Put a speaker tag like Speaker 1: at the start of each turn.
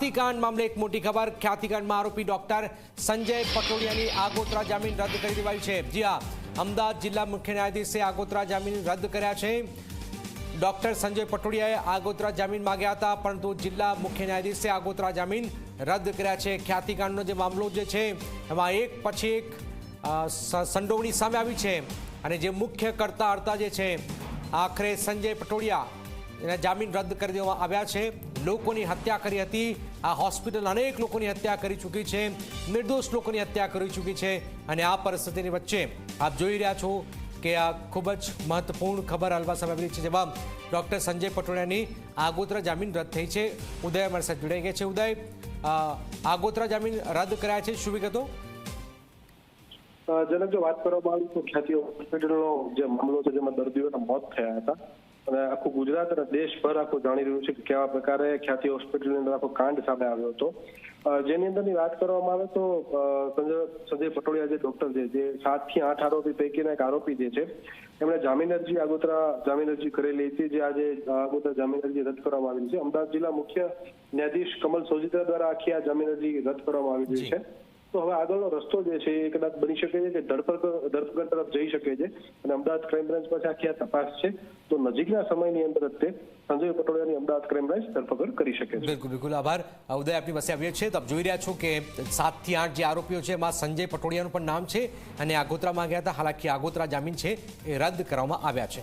Speaker 1: ખ્યાતિકાંડ મામલે એક મોટી ખબર. ખ્યાતિકાંડમાં આરોપી ડોક્ટર સંજય પટોડિયાની આગોતરા જામીન રદ કરી દેવાઈ છે. જી હા, અમદાવાદ જિલ્લા મુખ્ય ન્યાયાધીશે આગોતરા જામીન રદ કર્યા છે. ડોક્ટર સંજય પટોડિયાએ આગોતરા જામીન માંગ્યા હતા, પરંતુ જિલ્લા મુખ્ય ન્યાયાધીશે આગોતરા જામીન રદ કર્યા છે. ખ્યાતિકાંડનો જે મામલો જે છે, એમાં એક પછી એક સંડોવણી સામે આવી છે. અને જે મુખ્ય કરતા હર્તા જે છે, આખરે સંજય પટોડિયા એના જામીન રદ કરી દેવામાં આવ્યા છે. લોકોની હત્યા કરી હતી. આ હોસ્પિટલ અનેક લોકોની હત્યા કરી ચૂકી છે. નિર્દોષ લોકોની હત્યા કરી ચૂકી છે. અને આ પરિસ્થિતિની વચ્ચે આપ જોઈ રહ્યા છો કે આ ખૂબ જ મહત્વપૂર્ણ ખબર હાલમાં સામે આવી છે. જેમાં ડૉક્ટર સંજય પટોડિયાની આગોતરા જામીન રદ થઈ છે. ઉદય અમારી સાથે જોડાઈ ગયા છે. ઉદય આગોતરા જામીન રદ કરાયા છે. શું વિગતો?
Speaker 2: જનક જો વાત કરવામાં આવી તો ખ્યાતિ હોસ્પિટલનો જે મામલો છે, જેમાં દર્દીઓના મોત થયા હતા અને આખું ગુજરાત અને દેશભર આખું જાણી રહ્યું છે કે કેવા પ્રકારે ખ્યાતિ હોસ્પિટલની અંદર આખો કાંડ સામે આવ્યો હતો. જેની અંદરની વાત કરવામાં આવે તો સંજય સંજય પટોડિયા જે ડોક્ટર છે, જે સાતથી આઠ આરોપી પૈકીના એક આરોપી જે છે, એમણે જામીન અરજી આગોતરા જામીન અરજી કરેલી હતી, જે આજે આગોતરા જામીન અરજી રદ કરવામાં આવેલી છે. અમદાવાદ જિલ્લા મુખ્ય ન્યાયાધીશ કમલ સોજીત્રા દ્વારા આખી આ જામીન અરજી રદ કરવામાં આવી છે. તો હવે આગળનો રસ્તો જે છે એ કદાચ બની શકે છે કે ધરપકડ ધરપકડ તરફ જઈ શકે છે અને અમદાવાદ ક્રાઇમ બ્રાન્ચ પાસે આખી આ તપાસ છે. તો નજીકના સમયની અંદર તે સંજય પટોડિયાની અમદાવાદ ક્રાઇમ બ્રાન્ચ ધરપકડ કરી શકે છે.
Speaker 1: બિલકુલ બિલકુલ. આભાર. ઉદય આપની પાસે આવીએ છે. તમે જોઈ રહ્યા છો કે સાતથી આઠ જે આરોપીઓ છે, એમાં સંજય પટોડિયાનું પણ નામ છે અને આગોતરામાં ગયા હતા. હાલાકી આગોતરા જામીન છે એ રદ કરવામાં આવ્યા છે.